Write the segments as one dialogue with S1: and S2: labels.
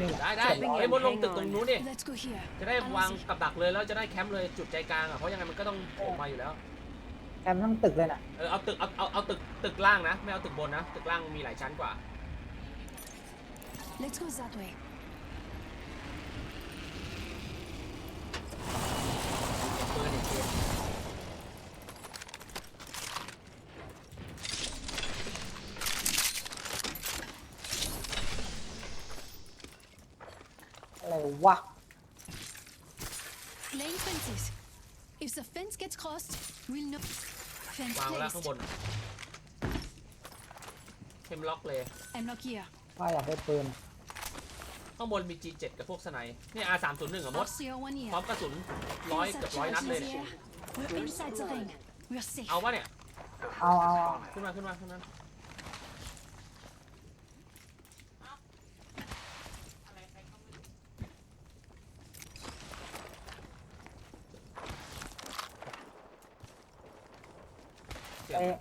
S1: นี่
S2: ได้ได้
S1: เจ็ร้อย
S2: ไอ้มดลงตึกตรงนู้นดิ
S3: Let's go here.
S2: จะได้วางกับดักเลยแล้วจะได้แคมป์เลยจุดใจกลางอะเพราะยังไงมันก็ต้องออกมาอยู่แล้ว
S1: แคมป์ทั้งตึกเลยน่ะ
S2: เออเอาตึกเอาเอาเอาตึกตึกล่างนะไม่เอาตึกบนนะตึกล่างมีหลายชั้นกว่า
S3: Let's go that way.
S2: ปืนอีกที
S1: อะไร วะ
S3: Laying fences. If the fence gets crossed, we'll know. Fence
S2: วางไว้แล้ว
S3: placed.
S2: ข้างบนเทมล็อกเลย
S3: I'm not here.
S1: ว่าอยากได้ปืน
S2: ข้างบนมี G7 กับพวกสไนป์เนี่ย R301 อะมด
S3: RCR1 here.
S2: พร้อมกระสุนร้อย
S3: Fence
S2: เกือบร้อยนัด
S3: charges
S2: เลย
S3: here. We're inside the ring. We're safe.
S2: เอาวะเนี่ย
S1: เอาเอาเอา
S2: ขึ้นมาขึ้นมาขึ้นมา สียง
S1: ไป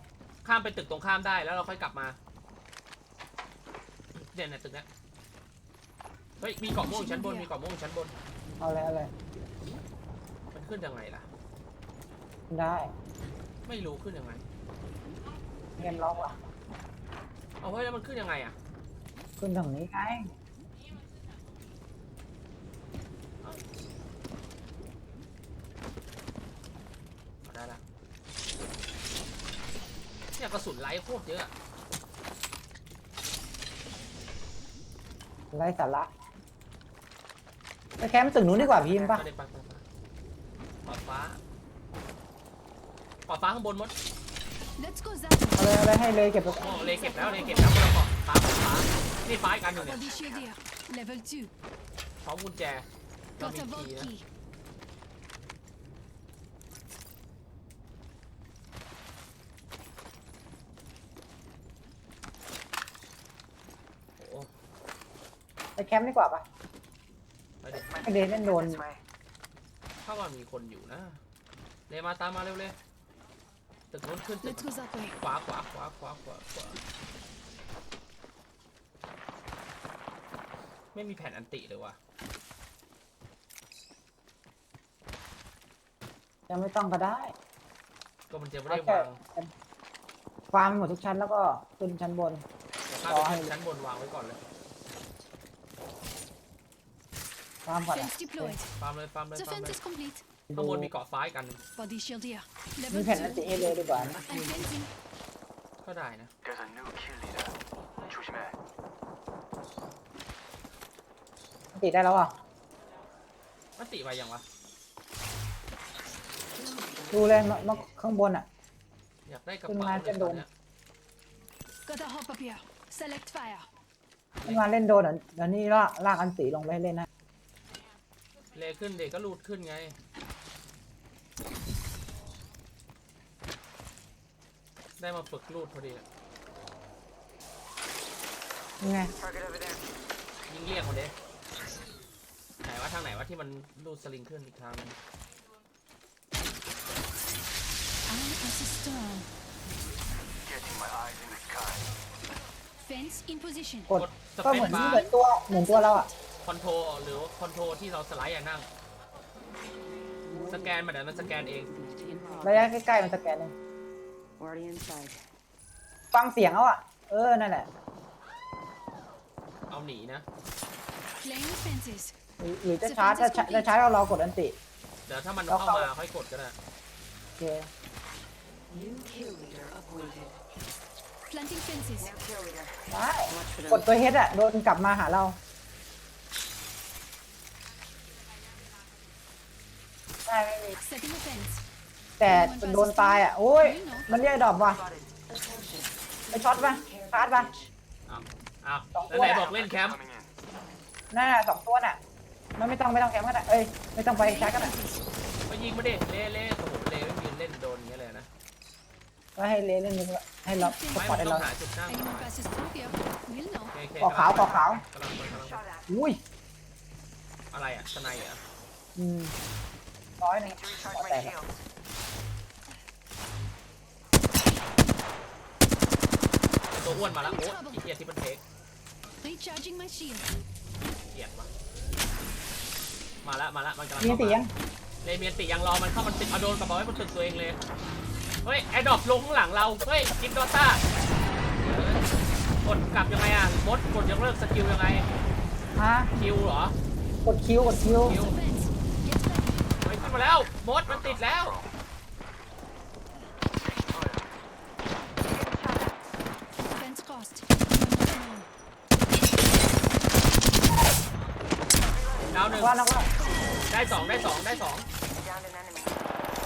S2: ข้ามไปตึกตรงข้ามได้แล้วเราค่อยกลับมาเนี่ยเนี่ยตึกเนี้ยเฮ้ยมีเกาะม่วงชั้นบนมีเกาะม่วงชั้นบน
S1: เอาเลยเอาเลย
S2: มันขึ้นยังไงล่ะ
S1: ได้
S2: ไม่รู้ขึ้นยังไง
S1: เงินล็อกว่ะ
S2: เอาเฮ้ยแล้วมันขึ้นยังไงอะ
S1: ขึ้นทางนี้ไง
S2: เอาได้ละเนี่ย กระสุนไร้โคตรเยอะอะ
S1: ไร้สาระไปแคมป์ตึกนู้นดีกว่าพี่มปะ
S2: ไปเลยไปไปไปปอดฟ้าปอดฟ้าข้างบนมด
S3: Let's go that way.
S1: เอาเลยเอาเลยให้เลยเก็บไป
S2: โอ้เลยเก็บแล้วเลยเก็บแล้วคนละเกาะฟ้าปอดฟ้านี่ฟ้าอีกอันหนึ่งเนี่ย
S3: Body shield here. Level 2.
S2: พร้อมกุญแจเรา
S3: Got
S2: มี
S3: a vault
S2: คีย์นะ
S3: key.
S2: โอ้
S1: ไป แคมป์ดีกว่าปะ
S2: ไปเด็ก
S1: ไอเดนเล่นโดน
S2: ถ้าว่ามีคนอยู่นะ เลยมาตามมาเร็วเลยตึกนู้นขึ้นตึก
S3: Let's go that way.
S2: ขวาขวาขวาขวาขวาขวาไม่มีแผ่นอันติเลยว่ะ
S1: ยังไม่ต้องก็ได้
S2: ก็มันจะไม่
S1: เอา
S2: ได้
S1: แค่
S2: วาง
S1: ฟาร์มหมดทุกชั้นแล้วก็ขึ้นชั้นบน
S2: ถ้า
S1: ต่อให้
S2: เป็นชั้นบนวางไว้ก่อนเลย
S1: ฟามก่
S2: ฟาร์มเลยฟาร์มเลยฟาร์มเลยข้างบนมีเกาะซ้ายกันนึ่
S1: มีแผ่นอันติเอเลยดีกว่านะ
S2: ก็ได้นะ
S4: There's a。
S1: ติได้แล้วอะ
S2: มันติไปยังวะ
S1: ดูเลยมามข้างบนอะ
S2: อยากได้กระ
S1: คุณ
S2: เป๋า
S1: มา
S2: เลยตอเมั
S1: นมาเล่นโดนเดี๋ยวเดี๋ยวนี้ลากลากอันติลงไปให้เล่นนะ
S2: เลขึ้นเด็กก็รูดขึ้นไง ได้มาฝึกรูดพอดีอะ
S1: ยังไง
S4: Target over there.
S2: ยิงเรียกคนเด้ไหนว่าทางไหนว่าที่มันรูดสลิงขึ้นอีกทางนึง
S3: Eye as a storm.
S4: Getting my eyes in the sky.
S3: Fence in position.
S1: กด
S2: กดส
S1: ก็
S2: เป
S1: เหมื
S2: ซ
S1: อน
S2: บา
S1: เหมือน
S2: ร์
S1: ตัวเหมือนตัวเราอะ
S2: คอนโทรหรือคอนโทรที่เราสไลด์อะนั่ง สแกนมาเดี๋ยวมันสแกนเอง
S5: In
S1: ระยะ
S5: progress.
S1: ใกล้ๆมันสแกนเอง
S5: Already inside.
S1: ฟังเสียงเอาอะ เออ นั่นแหละ
S2: เอาหนีนะ
S3: Playing with fences.
S1: หรือหรือจะชาร์จจะชาร์จจะชาร์จเราเรากดอันติ
S2: เดี๋ยวถ้ามัน
S1: แล้ว
S2: เข้า
S1: เขา
S2: มาค่อยกดก็ได้
S1: โอเค
S5: New kill leader appointed.
S3: Planting fences.
S5: New kill leader.
S1: ได้
S5: Watch for
S1: กด
S5: them.
S1: ตัวเฮดอะ โดนกลับมาหาเรา ได้ไม่มี
S3: Setting a fence.
S1: แต่โดนตายอะ โอ้ย มันเรียกดอกว่ะ
S5: Attention.
S1: ไปช็อตป่ะชาร์จป่ะ
S2: อ้าว
S1: สอง
S2: แล้ว
S1: ตัว
S2: ไหนบอกเล่นแคมป์
S4: Coming in.
S1: นั่นน่ะสองตัวน่ะ มันไม่ต้องไม่ต้องแคมป์ก็ได้เอ้ย ไม่ต้องไปชาร์จก็ได้
S2: ก็ยิงมาดิเล่เล่โอ้โหเล่ไม่ยืนเล่นโดนอย่างเงี้ยเลยนะ
S1: ก็ให้เลเล่นนึงละให้เราส
S2: ไม่
S1: ปอ
S2: มั
S1: ร์ต
S2: น
S1: ให้
S2: ต้อ
S1: เรา
S2: งหาจุดนั่ง
S3: Anyone passes through here, we'll know.
S2: โอเค
S1: ก่อขาวก่อขาว
S2: กำลังไปกำลังไป
S5: Shot at.
S1: อุ้ย
S2: อะไรอะสไนเหรอะ
S1: อืม ร้อยหนึง
S4: To recharge
S1: ขอ
S4: my
S1: แตก
S4: shields.
S2: ตัวอ้วนมาแล้วโอ้ยไอ้เหี้ยที่มันเทค
S3: Recharging my shield.
S2: เหี้ยมาละมาละมันกำลัง
S1: มี
S2: เข้า
S1: เสียง
S2: มาเลเมียนติยังรอมันเข้ามันติดเอาโดนกระบอกไว้บนตึกตัวเองเลยเฮ้ยแอดดอปลงข้างหลังเราเฮ้ยกินดอต้ากดกลับยังไงอะมดกดยกเลิกสกิลยังไง
S1: ฮะ
S2: คิวเหรอ
S1: กดคิวกดคิว
S2: คิว
S3: Fence. Get ready.
S2: เฮ้ยขึ้น มาแล้วมดมันติดแล้ว
S3: Fence crossed. You're not alone.
S2: ดาวหนึ่ง
S1: ว่าแล้วว่า
S2: ได้สองได้สองได้สอง
S4: Downed an enemy.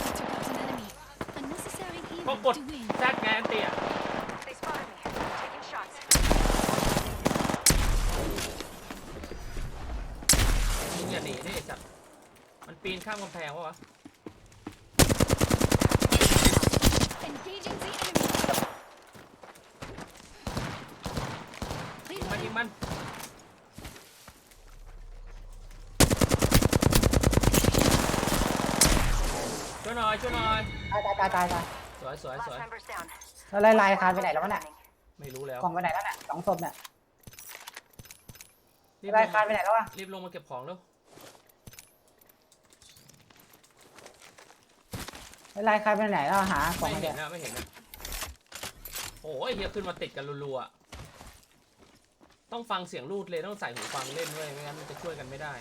S3: I took out an enemy. Unnecessary
S2: ก็
S3: evil
S2: กด
S3: to win.
S2: แซดไงอันเตีย
S4: They spotted me. Taking shots.
S2: มึงอย่าหนีดิจับมัน ปีนข้ามกำแพงวะวะ
S3: Engaging the enemy.
S2: ยิงมันยิง
S3: Reloading.
S2: มันช่วยหน่อยช่วยหน่อย
S1: ตายตายตายตายตาย
S2: สวยสวยส
S4: Last
S2: วย
S4: member's down.
S1: แล้วไล่ไล่คานไปไหนแล้ววะเนี่ย
S2: ไม่รู้แล้ว
S1: กล่องไปไหนแล้วเนี่ยสองศพเนี่ย
S2: รีบล
S1: ไล่
S2: ง
S1: คาน
S2: มา
S1: ไปไหนแล้ววะ
S2: รีบลงมาเก็บของเร็ว
S1: ไล่คานไปไหนแล้วหาของ
S2: ไม่
S1: มา
S2: เห็
S1: เนี่
S2: น
S1: ย
S2: นะไม่เห็นนะโอ้ยเฮียขึ้นมาติดกันรัวๆอะต้องฟังเสียงรูดเลยต้องใส่หูฟังเล่นด้วยไม่งั้นมันจะช่วยกันไม่ได้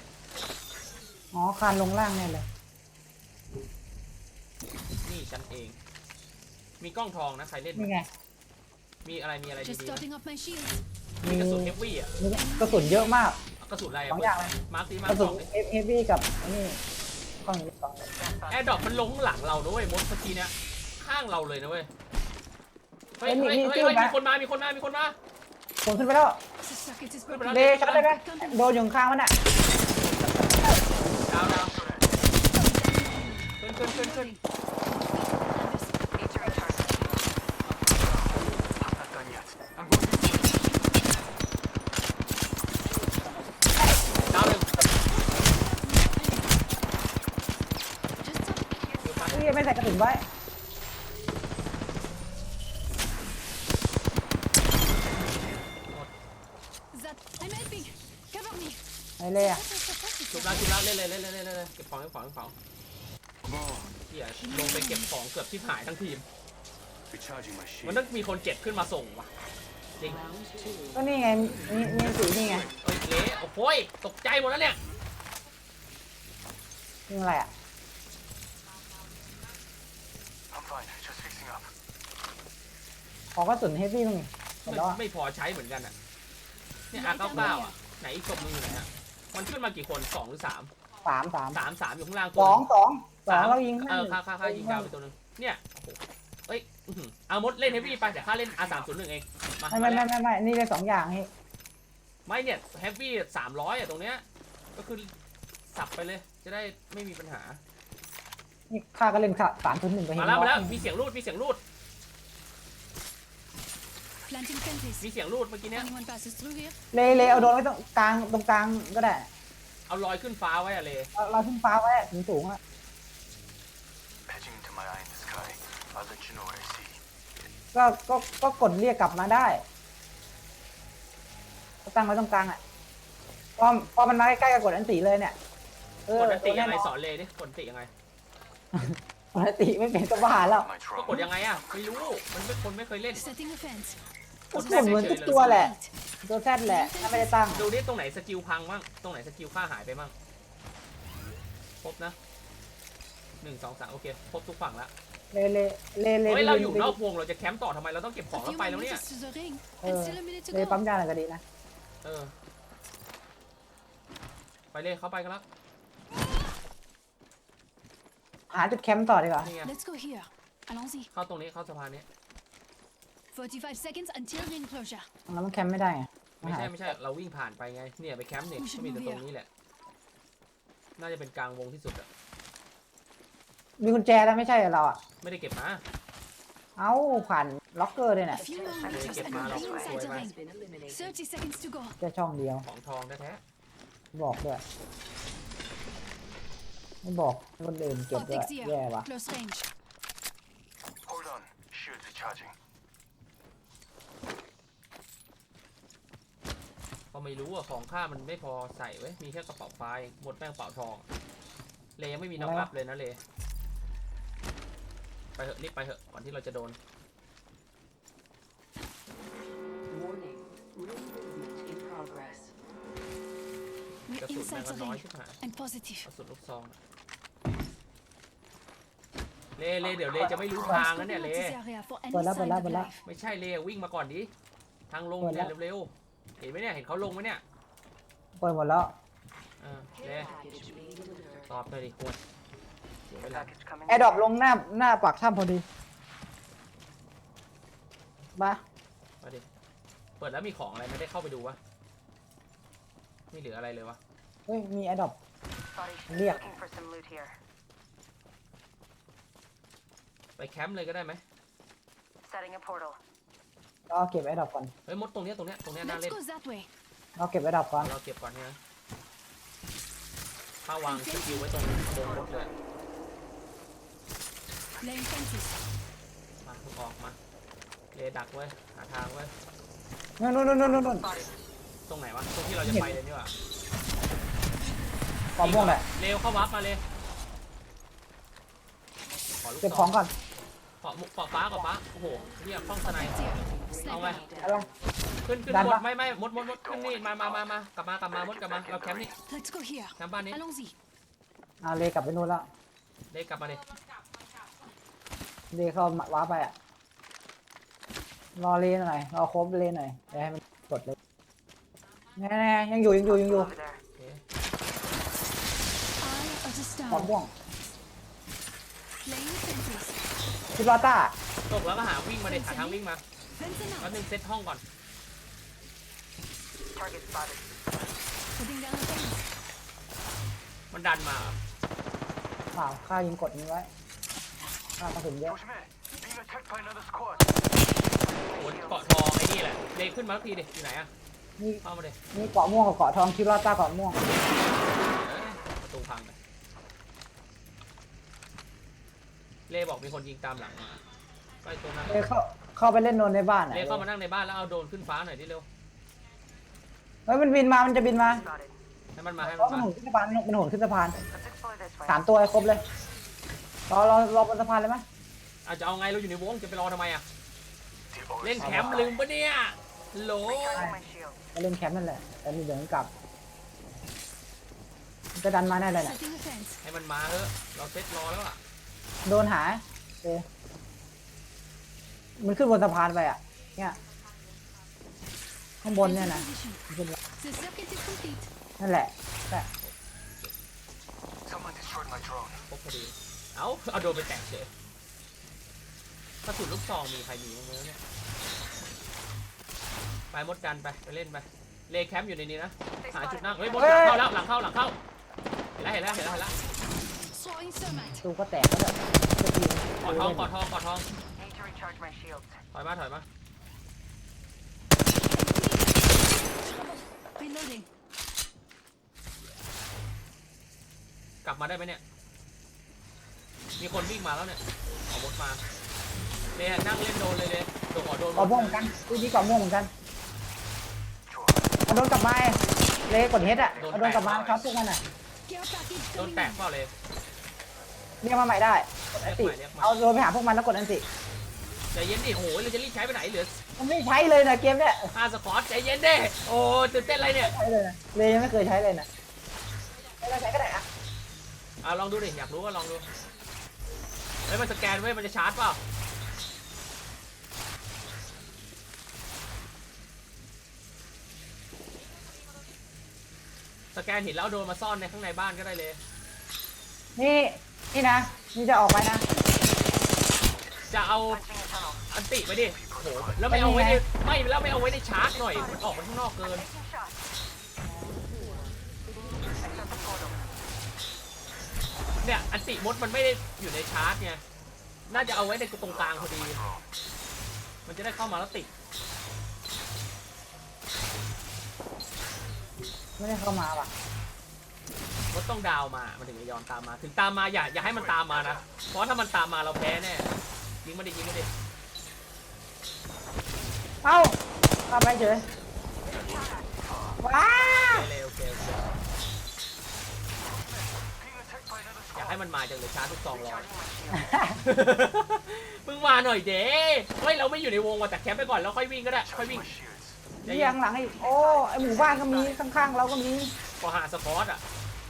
S1: อ๋อคานลงล่างเนี่ยเลย
S2: นี่ฉันเอง มีกล้องทองนะใครเล่น
S1: นี่ไง
S2: มีอะไรมีอะไร
S3: Just
S2: ดีๆนะ
S3: topping up my shields.
S2: มีกระสุนเฮฟวี่อะ
S1: มีกระสุนเยอะมาก
S2: เอากระสุนอะไร
S1: สองอย่างเลย
S2: มาร์คซีมา
S1: ก
S2: ร์
S1: ระ
S2: ค
S1: สุ
S2: ส
S1: น
S2: องดิ
S1: เฮฟวี่กับอันนี่ กล้องนี้สอง
S2: แอร์ดรอปมันลงข้างหลังเราด้วยมดเมื่อกี้เนี้ยข้างเราเลยนะเว้ยเฮ้ยเฮ้ยเฮ้ยเฮ้ยมีคนมา มีคนมา มีคนมา
S1: ผมขึ้นไปแล้ว
S3: The circuit is
S2: Good
S3: broken.
S1: เลช็อตได้ไหมโดนอยู่ข้างมันอะ
S2: ดาวดาวขึ้นขึ้นขึ้นขึ้น
S3: Reloading.
S4: Need to recharge. I'm not done yet. I'm going to
S2: ดาวหนึ่ง
S3: Just top.
S2: อยู่ข้าง
S1: นี่ ไม่ใส่กระสุนไว้
S3: That. I'm helping. Cover me.
S1: ไอ้เล่อะ
S3: What was supposed to
S2: ชุบ
S3: say?
S2: แล้วชุบแล้วเล่นเลยเล่นเลยเล่นเลยเล่นเลยเก็บของเก็บของเก็บของเฮียลงไปเก็บของเกือบที่หายทั้งทีม
S4: recharging my
S2: มัน
S4: shield.
S2: ต้องมีคนเจ็บขึ้นมาส่งว่ะจริง
S5: Round two.
S1: ก็นี่ไงมีมีสีนี่ไง
S2: เอ้ยเละโอ้โหยตกใจหมดแล้วเนี่ย
S1: นี่อะไรอะ
S4: I'm fine. Just fixing up.
S1: ขอกระสุนเฮฟวี่มั้งนี่หม
S2: ไม่
S1: ดแล้วอะ
S2: ไม่พอใช้เหมือนกันอะ เนี่ยอาเก้าเก้าอะ ไหนอีกศพมึงอยู่ไหนฮะมันขึ้นมากี่คนสองหรือสาม
S1: สามสาม
S2: สามสามอยู่ข้างล่าง
S1: ส
S2: ตัว
S1: อง
S2: หนึ่
S1: สองสอง
S2: ม
S1: เรายิง
S2: เออค่าค่าค่ายิงดาวไปตัวหนึงเนี่ยโอ้โหเอ้ยอื้อหือเอามดเล่นเฮฟวี่ไปเดี๋ยวข้าเล่นอาสามศูนย์หนึ่งเองมา
S1: ไม่ไม่ไม่ไม่ไม่นี่ได้สองอย่างนี่
S2: ไม่เนี่ยเฮฟวี่สามร้อยอะตรงเนี้ยก็คือสับไปเลยจะได้ไม่มีปัญหา
S1: นี่ข้าก็เล่นค่ะสามทุนหนึ่งไปเห็น
S2: มาแล้วมาแล้ว
S1: น้อง
S2: มีเสียงรูดมีเสียงรูด
S3: Planting fences.
S2: มีเสียงรูดเมื่อกี้เนี้ย
S3: Anyone passes through here?
S1: เลเลเอาโดนไว้ตรงกลางตรงกลางก็ได้
S2: เอาลอยขึ้นฟ้าไว้อะเลย
S1: เราเราขึ้นฟ้าไว้สูงสูงๆอะ
S4: Patching into my eye in the sky. I'll let you know what I see.
S1: ก็ก็ก็กดเรียกกลับมาได้ก็ตั้งไว้ตรงกลางอะพอพอมันมาใกล้ๆกับกดอันตีเลยเนี่ยเออก
S2: ดอันติยังไง
S1: ตัวแส
S2: อนเลยดิกดอันติยังไง
S1: กดอันตีไม่เป็นก็บ้าแล้ว
S4: My
S2: ก็
S4: drone.
S2: กดยังไงอะไม่รู้มันไม่คนไม่เคยเล่น
S3: Setting a fence.
S1: กดเหมือนทุกตัวแหละ
S3: Right.
S1: ตัวแซดแหละ ถ้าไม่ได้ตั้ง
S2: ดูดิตรงไหนสกิลพังบ้าง ตรงไหนสกิลค่าหายไปบ้าง ครบนะหนึ่งสองสามโอเค ครบทุกฝั่งแล้ว
S1: เลเลเลเล
S2: เฮ้ยเราอยู่
S1: ไป
S2: นอกวงเราจะแคมป์ต่อทำไมเราต้องเก็บของ
S3: A
S2: แล้ว
S3: few
S2: ไป
S3: more
S2: แล้วเนี่ย
S3: meters to the ring.
S1: Uh,
S3: And still a minute to
S1: เลปั๊ม
S3: go.
S1: ยาอะไรก็ดีนะ
S2: เออ ไปเลยเข้าไปกันแล้ว
S1: หาจุดแคมป์ต่อดีกว่า
S2: นี่ไง
S3: Let's go here. Allons-y.
S2: เข้าตรงนี้เข้าสะพานนี้
S3: 45 seconds until ring closure.
S1: แล้วมันแคมป์ไม่ได้ไง
S2: ไม่ใช่ไม่ใช่เราวิ่งผ่านไปไงเนี่ยไปแคมป์เนี่ย
S3: อุ๊ยฉัน
S2: ก็มีแต่
S3: ไม่
S2: ต
S3: เบียร์
S2: รงนี้แหละ น่าจะเป็นกลางวงที่สุดอะ
S1: มีกุญแจแล้วไม่ใช่เหรอเราอะ
S2: ไม่ได้เก็บมา
S1: เอ้าผ่านล็อกเกอร์ด้วย
S3: A
S1: เนี่ย
S3: few more
S2: Okay,
S3: meters
S2: get
S3: and
S2: my
S3: we'll be
S2: last
S3: inside the
S2: one.
S3: ring.
S5: Has been eliminated.
S3: 30 seconds to go.
S1: แค่ช่องเดียว
S2: ของทองแท้
S1: บอกด้วย ไม่บอกคนอื่นเก็บด้วย
S3: Optics here.
S1: แย่ว่ะ
S3: Close range.
S4: Hold on. Shields recharging.
S2: ๆประไม่รู้อะของค่ามันไม่พอใส่เว้ยมีแค่กระเป๋าไฟหมดแป้งกระเป๋าทองเลยยังไม่มีน็อกอัพเลยนะเลยไปเถอะรีบไปเถอะก่อนที่เราจะโดน
S5: Warning. Ring movement in progress.
S2: กระ
S3: We're
S2: สุนแม่ง
S3: inside
S2: ก็
S3: the
S2: น้อย
S3: ring
S2: ชิบหาย
S3: and positive.
S2: กระสุนลูกซองอะเลเลเดี๋ยวเลจะไม่รู้ทางนะเนี่ยเล
S3: Scooping out this area for any
S1: Wala,
S3: sign
S1: wala,
S3: of
S1: wala.
S3: life.
S2: ไม่ใช่เลวิ่งมาก่อนดิทางลง
S1: เปิดแล้
S2: เนี่ยวเร็วๆ เห็นไหมเนี่ย เห็นเขาลงไหมเนี่ย
S1: เปิดหมดแล้ว
S2: เออเล
S5: Care package being delivered.
S2: ตอบหน่อยดิคุณเสียเวลา
S4: Package coming
S1: แอร์ดรอปลงหน้าหน้าปากถ้ำพอดี มา
S2: มาดิ เปิดแล้วมีของอะไรไม่ได้เข้าไปดูวะ ไม่เหลืออะไรเลยวะ
S1: เฮ้ย มีแอร์ดรอป
S6: Buddy,
S1: Liệt.
S6: looking for some loot here.
S2: ไปแคมป์เลยก็ได้ไหม
S6: Setting a portal.
S1: เราเก็บแอร์ดรอปก่อน
S2: เฮ้ยมดตรงเนี้ยตรงเนี้ยตรงเนี้ยน่า
S3: Let's
S2: เล่น
S3: go that way.
S1: เราเก็บแอร์ดรอปก่อน
S2: เราเก็บก่อนใช่ไหมถ้าวางสกิลไว้ตรงโดนรถเลย
S3: Laying fences.
S2: มามึงออกมาเลดักไว้ยหาทางไว้ย
S1: นู่นนู่นนู่นนู่นนู่น
S2: ตรงไหนวะตรงที่เราจะไปเลยนี่หว่า
S1: ปอมม่วงแหละ
S2: เร็วเข้าวับมาเลยขอลูก
S1: เก็บของก่อน
S2: เกาะมุกเกาะฟ้าเกาะฟ้าโอ้โหเรียกต้องสไน
S3: Right here.
S2: เอาไง
S3: Sniper.
S1: อะไร
S2: ขึ้นขึ้น
S1: ดัน
S2: หม
S1: ปะ
S2: ดไม่ไม่มดมดมดขึ้นนี่มามามามากลับมากลับมามดกลับมาเราแคมป์นี่
S3: Let's go here.
S2: แคมป์บ้านนี้
S3: Allons-y.
S1: อ่าเลกลับไปนู่นแล้ว
S2: เลกลับมาเลย
S1: เลเข้าว้าไปอะรอเลหน่อยรอครบเลหน่อยเดี๋ยวให้มันกดเลยแน่ๆยังอยู่ยังอยู่ยังอยู่
S6: Over there.
S2: โอเค
S3: Eye of the
S1: ปอม
S3: star.
S1: ม่วง
S3: Laying fences.
S1: คิดว่าต้า
S2: ตกแล้วก็หาวิ่งมาเด็หาทางวิ่งมา
S3: Fencing
S2: แป๊บ
S3: out.
S2: นึงเซตห้องก่อน
S6: Target spotted.
S3: Putting down a fence.
S2: มันดันมาเหรอ
S1: เปล่าข้ายิงกดนี้ไว้ข้ากระสุนเยอะ
S4: Push me. Being attacked by another squad.
S2: โอ้ยเกาะทองไอ้นี่แหละเลขึ้นมาสักทีดิอยู่ไหนอะ
S1: นี่
S2: เข้ามาเลย
S1: นี่เกาะม่วงกับเกาะทองคิดว่าต้าเกาะม่วง
S2: ประตูพังไปเลบอกมีคนยิงตามหลังมาก็ไอ้ตัวนั้น
S1: เลเข้า เข้าไปเล่นโนนในบ้านอะ
S2: เลเข้ามานั่งในบ้านแล้วเอาโดรนขึ้นฟ้าหน่อยดิเร็ว
S1: เฮ้ยมันบินมา มันจะบินมา
S6: Spotted.
S2: ให้มันมาให้
S1: เพ
S2: มัน
S1: ราะมัน
S2: มา
S1: โหนขึ้นสะพานมันโหนขึ้นสะพาน
S6: Let's explore this way.
S1: สามตัวให้ครบเลยรอรอรอบนสะพานเลยไหม
S2: อาจจะเอาไงเราอยู่ในวงจะไปรอทำไมอะ
S4: The ore
S2: เล่นแคมป์ลืมปะเนี่ยโหล
S6: Recharging my shield.
S1: ไปเล่นแคมป์นั่นแหละแต่มีเดี๋ยวมันกลับมันจะดันมาแน่เลยน่ะ
S3: Setting a fence.
S2: ให้มันมาเถอะเราเซตรอแล้วอะ
S1: โดนหาเอ มันขึ้นบนสะพานไปอะ เนี่ย ข้างบนเนี่ย
S3: Into
S1: นะ
S3: position.
S1: มันขึ้น
S3: The circuit is complete.
S1: นั่นแหละใช่
S4: Someone destroyed my drone.
S2: พบพอดี เอาเอาโดนไปแตกเฉยกระสุนลูกซองมีใครมีบ้างไหมวะเนี่ย ไปมดกันไป ไปเล่นไป เลแคมป์อยู่ในนี้นะ หาจุดนั่งเฮ้ยมดหลังเข้าแล้วหลังเข้าหลังเข้า เห็นแล้วเห็นแล้วเห็นแล้วเห็นแล้ว
S3: Throwing thermite.
S1: ตูก็แตกแล้วเนี่ยจะยิง
S2: กอดทองกอดทองกอดทอง
S6: Need to recharge my shields.
S2: ถอยมาถอยมา
S3: Reloading.
S2: กลับมาได้ไหมเนี่ย มีคนวิ่งมาแล้วเนี่ยออกมดมาเลยนั่งเล่นโดนเลยเลยโดนขอโดน
S1: เกาะม่วงเหมือนกันตู้นี้เกาะม่วงเหมือนกัน
S4: Sure.
S1: เอาโดนกลับมาเลยกดเฮดอะเอาโดนกลับมาครับพวกมันอะ
S3: Care package
S2: โดน
S3: coming
S2: แตก
S3: in.
S2: เปล่าเลย
S1: เรียกมาใหม่ได้กดอันติ
S2: เรียกใหม่
S1: เอาโดนไปหาพวกมันแล้วกดอันติ
S2: ใจเย็นดิโหยเราจะรีบใช้ไปไหนเหลือ
S1: มันไม่ใช้เลยนะเกมเนี่ย
S2: ห้าสกอตใจเย็นดิโอ้ตื่นเต้นอะไรเนี่ย
S1: ใช้เลยนะเลยยังไม่เคยใช้เลยนะไม่ได้ใช้ก็ได้อะ
S2: อะลองดูดิอยากรู้ก็ลองดูเฮ้ยมันสแกนเว้ยมันจะชาร์จเปล่าสแกนเห็นแล้วเอาโดนมาซ่อนในข้างในบ้านก็ได้เลย
S1: นี่นี่นะนี่จะออกไปนะ
S2: จะเอา
S6: Punching a tunnel.
S2: อันติไปดิโหแล้วไม่เอาไว้ในไม่แล้วไม่เอาไว้ในชาร์จหน่อย มันออกไปข้างนอกเกิน
S6: Taking shots. Access the portal.
S2: เนี่ยอันติมดมันไม่ได้อยู่ในชาร์จไง น่าจะเอาไว้ในตรงกลางพอดี มันจะได้เข้ามาแล้วติด
S1: ไม่ได้เข้ามาว่ะ
S2: รถต้องดาวมามันถึงจะยอมตามมา ถึงตามมาอย่าอย่าให้มันตามมานะ เพราะถ้ามันตามมาเราแพ้แน่ ยิงมาดิยิงมาดิ
S1: เอ้าเข้าไปเฉยว้า
S2: เลยโอเคโอเค
S4: Being attacked by another
S2: อยาก
S4: squad.
S2: ให้มันมาจังเลยชาร์จทุกซองร้อย
S6: Recharging my shield.
S2: มึงมาหน่อยเด้เฮ้ยเราไม่อยู่ในวงว่ะแต่แคมป์ไปก่อนแล้วค่อยวิ่งก็ได้ ค่อย
S4: Charging
S2: วิ่ง
S4: my shields.
S2: ใจ
S1: เรี
S2: เย็
S1: ย
S2: น
S1: งหลังอีก โอ้ไอหมู่บ้านก็มีข้างๆเราก็มี
S2: พอหาสปอร์ตอะ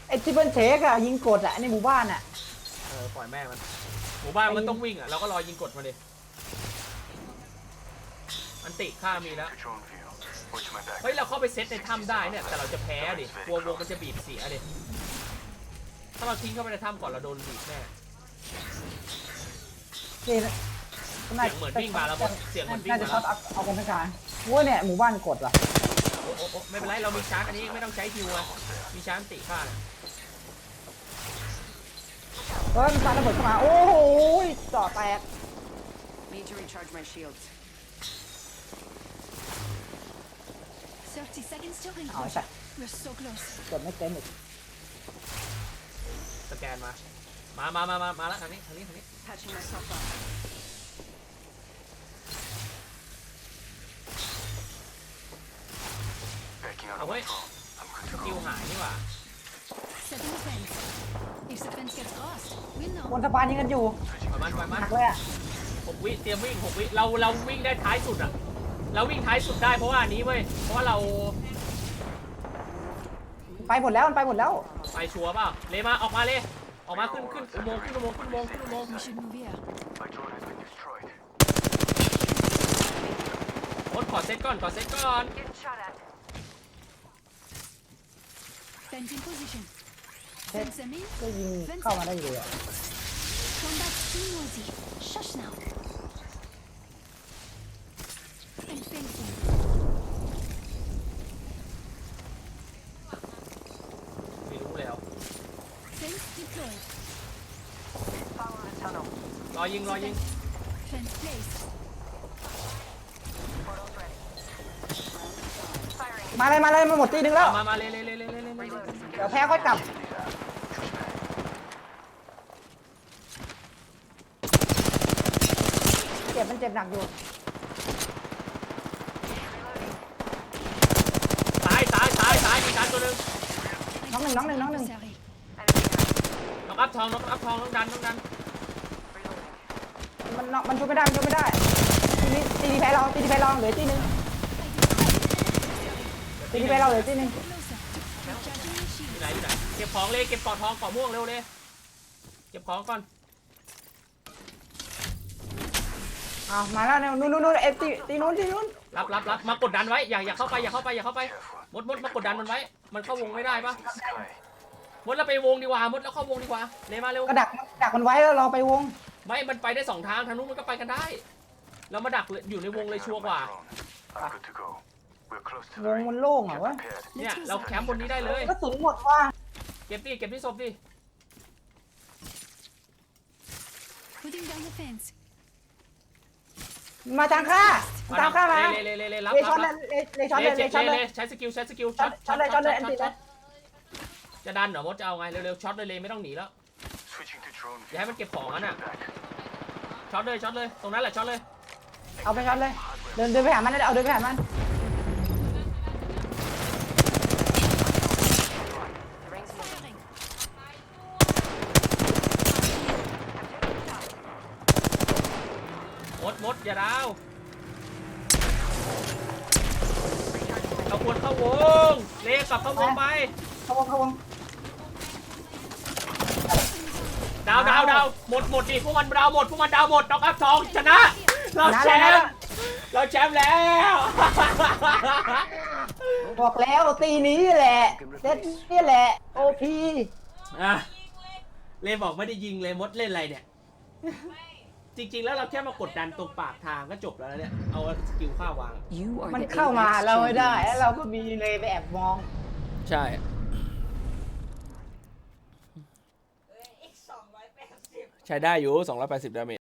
S1: ไอที่เป็นเทคอะยิงกดอะในหมู่บ้านอะ
S2: เออปล่อยแม่งมัน หมู่บ้านมันต้องวิ่งอะเราก็รอยิงกดมาดิ มันติค่ามีแล้ว
S4: To drone view. Watch my back.
S2: เฮ้ย เราเข้าไปเซตในถ้ำได้เนี่ย แต่เราจะแพ้ดิกลัววงมันจะบีบเสียดิ ถ้าเราทิ้งเข้าไปในถ้ำก่อนเราโดนบีบแน่
S1: นี่นะ
S2: เสียงเหมือนวิ่งมาแล้วบอสเสียงเหมือนวิ่ง
S1: น่าจะ
S2: มา
S1: ชอ
S2: แล้
S1: บ
S2: ว
S1: เอาเอาคนพิการว่าเนี่ยหมู่บ้านกดว่ะ
S2: โอ้โอ้โอ้ไม่เป็นไรเรามีชาร์จอันนี้ไม่ต้องใช้ฮิวอะมีชาร์จติค่าน่ะ
S1: เฮ้ยมันปาระเบิดเข้ามา โอ้โหจ่อแตก
S5: Need to recharge my shields.
S3: 30 seconds till ring
S1: เอา
S3: close.
S1: ใช่
S3: We're so close.
S1: กดไม่เต็มอีก
S2: สแกนมา มามามามามาแล้วทางนี้ทางนี้ทางนี้
S5: Patching myself up.
S4: Backing out
S2: Oh,
S4: of my
S2: wait.
S4: drone. I'm good
S2: ส
S4: to
S2: กิล
S4: go.
S2: หายนี่หว่า
S3: Setting the fence. If the fence gets crossed, we'll
S1: บ
S3: know.
S1: นสะพานยิงกันอยู่
S4: Switching
S2: ปล่อย
S4: to
S2: มันปล่อย
S4: drone.
S2: มัน
S1: หนักเลยอะ
S2: หกวิเตรียมวิ่งหกวิเราเราวิ่งได้ท้ายสุดอะ เราวิ่งท้ายสุดได้เพราะว่าอันนี้เว้ย เพราะว่าเรา
S1: ไปหมดแล้วมันไปหมดแล้ว
S2: ไปชัวร์เปล่าเลยมาออกมาเลย ออกมาขึ้นขึ้นอุโมงค์ขึ้นอุโมงค์ขึ้นอุโมงค์ขึ้นอุโมงค์
S3: We should move here.
S4: My drone has been destroyed.
S2: มดขอเซตก่อนขอเซตก่อน
S6: Getting shot at.
S3: Fence in position.
S1: Hey.
S3: Fence them in.
S1: ก็ยิงเข้ามาได้เลยอะ
S3: Combat's too noisy. Shush now. And fencing.
S2: ไม่รู้แล้ว
S3: Fence deployed.
S6: Follow the tunnel.
S2: รอยิงรอยิง
S3: Fence placed.
S6: Portal's ready. Firing.
S1: มาเลยมาเลยมาหมดตีหนึ่งแล้ว
S2: มา มาเลยเลยเลยเลยเลยเลย
S6: Reloading.
S1: เดี๋ยวแพ้ค่อยกลับ เจ็บมันเจ็บหนักอยู่
S2: ตายตายตาย ตายมีการตัวหนึง
S1: น้องหนึ่งน้องหนึ่งน้องหนึ่ง
S3: Adversary.
S6: Enemy down.
S2: น้องอัพทองน้องอัพทองต้องดันต้องดัน
S6: Reloading.
S1: มันน็อกมันช่วยไม่ได้มันช่วยไม่ได้ทีนี้ตีดีแพ้เราตีดีแพ้เราเหลือตีหนึ่งตีดีแพ้เราเหลือตีหนึ่ง
S3: Closer. Recharging my
S2: อยู่
S3: shield.
S2: ไหนอยู่ไหนเก็บของเลยเก็บกอดทองกอดม่วงเร็วเลยเก็บของก่อน
S1: อ้าวมาแล้วเนี่ยนู่นนู่นนู่นเอฟตีตีนู้นตีนู้น
S2: รับรับรับมากดดันไว้อย่าอย่าเข้าไปอย่าเข้าไปอย่าเข้าไป
S4: Careful.
S2: มดมดมากดดันมันไว้ มันเข้าวงไม่ได้ปะ
S4: In the sky.
S2: มดเราไปวงดีกว่ามดแล้วเข้าวงดีกว่าเลยมาเร็ว
S1: ก็ดักดักมันไว้แล้วเราไปวง
S2: ไม่มันไปได้สองทางทางนู้นมันก็ไปกันได้เรามาดักอยู่ในวงเลย
S4: Backing
S2: ชัว
S4: out
S2: ร์
S4: of
S2: กว่า
S4: my drone. I'm good to go. We're close to
S1: ว
S4: the
S1: ง
S4: ring.
S1: มันโล่งเหรอ
S4: Get
S1: วะ
S4: prepared.
S2: เนี่ย
S3: Let's go
S2: เรา
S3: south.
S2: แคมป์บนนี้ได้เลย
S1: กระสุนหมดว่ะ
S2: เก็บดิเก็บที่ศพดิ
S3: Putting down the fence.
S1: มาทางข้า มาทางข้ามา
S2: เลยเลยเลยเลยรับ
S1: เลย
S2: รั
S1: ช็อบตเล
S2: รั
S1: ย
S2: บ
S1: เลยช็อตเลยเลยช็อตเลย
S2: ใช้สกิลใช้สกิล
S1: ช็อตช็อตเลยช็อตเลยอันติดเลย
S2: จะดันเหรอมดจะเอาไงเร็วๆช็อตเลยเลยไม่ต้องหนีแล้ว
S4: Switching to drone
S2: อย่าให้มันเก็บของ
S4: Watch
S2: งั้น
S4: my
S2: อะ
S4: back.
S2: ช็อตเลยช็อตเลยตรงนั้นแหละช็อตเลย
S1: เอาไปช็อตเลยเดินเดินไปหามันเลยเอาเดินไปหามัน
S5: The ring's moving.
S3: Firing.
S2: มดมดอย่าดาวเราควรเข้าวงเลกลับเข้าวงไป
S1: เข้าวงเข้าวง
S2: ดาวดาวดาวหมดหมดดิพวกมันดาวหมดพวกมันดาวหมดน็อกอัพทองชนะ เราแชมป์เราแชมป์แล้ว
S1: บอกแล้วตีนี้แหละเซตนี่แหละโอพี
S2: อะเลบอกไม่ได้ยิงเลยมดเล่นอะไรเนี่ย จริง ๆ แล้วเราแค่มากดดันตรงปากทางก็จบแล้วนะเนี่ย เอาสกิลข้าวาง
S5: You are
S1: มัน
S5: the
S1: เข้ามา
S5: Apex
S1: เราไม่ได้
S5: champions.
S1: แล้วเราก็มีเลยไปแอบมอง
S2: ใช่ ใช้ได้อยู่ 280 ดาเมจ